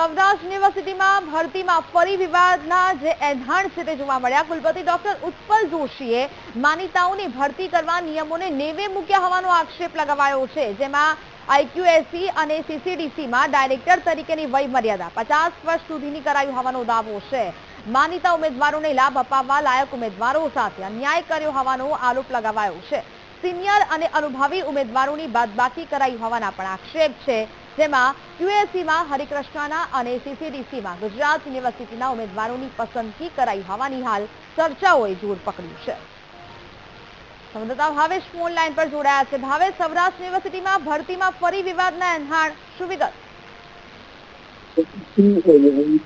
સૌરાષ્ટ્ર યુનિવર્સિટીમાં ભરતીમાં ફરી વિવાદના જે એંધાણ છે તે જોવા મળ્યા. કુલપતિ ડોક્ટર ઉત્પલ જોશીએ માનીતાઓની ભરતી કરવા નિયમોને નેવે મૂક્યા હોવાનો આક્ષેપ લગાવાયો છે, જેમાં આઈક્યુએસસી અને સીસીડીસીમાં ડાયરેક્ટર તરીકેની વય મર્યાદા પચાસ વર્ષ સુધીની કરાયું હોવાનો દાવો છે. માનીતા ઉમેદવારોને લાભ અપાવવા લાયક ઉમેદવારો સાથે અન્યાય કર્યો હોવાનો આરોપ લગાવાયો છે. સિનિયર અને અનુભવી ઉમેદવારોની બાદબાકી કરાઈ હોવાના પણ આક્ષેપ છે. જેમાં યુએસસીમાં હરિકૃષ્ણના અને સીસીડીસીમાં ગુજરાત યુનિવર્સિટીના ઉમેદવારોની પસંદગી કરાઈ હોવાની હાલ ચર્ચાઓએ જોર પકડ્યું છે. સંવાદદાતા ભાવેશ ફોન લાઈન પર જોડાયા છે. ભાવેશ, સૌરાષ્ટ્ર યુનિવર્સિટીમાં ભરતીમાં ફરી વિવાદના એંધાણ શું વિગત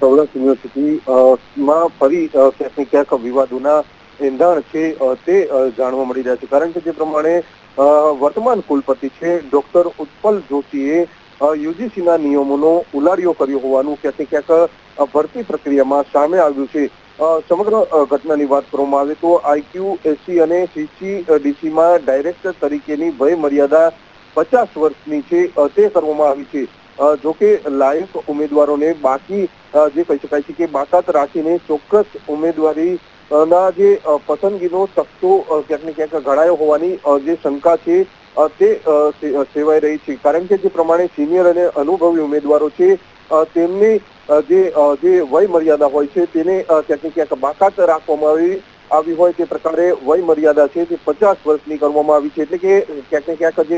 સૌરાષ્ટ્ર યુનિવર્સિટી માં ફરી ક્યાંક વિવાદોના એંધાણ છે તે જાણવા મળી રહ્યા છે. કારણ કે જે પ્રમાણે વર્તમાન કુલપતિ છે, ડોક્ટર ઉત્પલ જોશીએ યુજીસીના નિયમોનો ઉલાડિયો કર્યો હોવાનું ક્યાંક ક્યાંક ભરતી પ્રક્રિયામાં સામે આવ્યું છે. સમગ્ર ઘટનાની વાત કરવામાં આવે તો આઈક્યુ એસસી અને સીસી ડીસીમાં ડાયરેક્ટર તરીકેની વય મર્યાદા પચાસ વર્ષની છે તે કરવામાં આવી છે. જો કે લાયક ઉમેદવારોને બાકી જે કહી શકાય છે કે બાકાત રાખીને ચોક્કસ ઉમેદવારી ના જે પસંદગીનો તખતો ક્યાંક ને ક્યાંક ઘડાયો હોવાની જે શંકા છે તે સેવાઈ રહી છે. કારણ કે જે પ્રમાણે સિનિયર અને અનુભવી ઉમેદવારો છે તેમની જે જે વય મર્યાદા હોય છે, તેને ક્યાંક ને ક્યાંક બાકાત રાખવામાં આવી આવી હોય તે પ્રકારે વય મર્યાદા છે, તે પચાસ વર્ષની કરવામાં આવી છે. એટલે કે, ક્યાંક ક્યાંક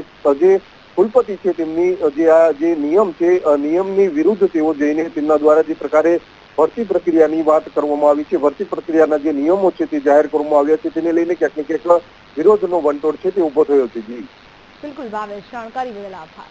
જે કુલપતિ છે તેમની જે આ, જે નિયમ છે નિયમની વિરુદ્ધ તેઓ જઈને તેમના દ્વારા જે પ્રકારે ભરતી પ્રક્રિયાની વાત કરવામાં આવી છે. ભરતી પ્રક્રિયાના જે નિયમો છે તે જાહેર કરવામાં આવ્યા છે. તેને લઈને ક્યાંક ને ક્યાંક વિરોધનો વંટોળ છે તે ઊભો થયો છે. જી. બિલકુલ ભાવેશ, જાણકારી આભાર.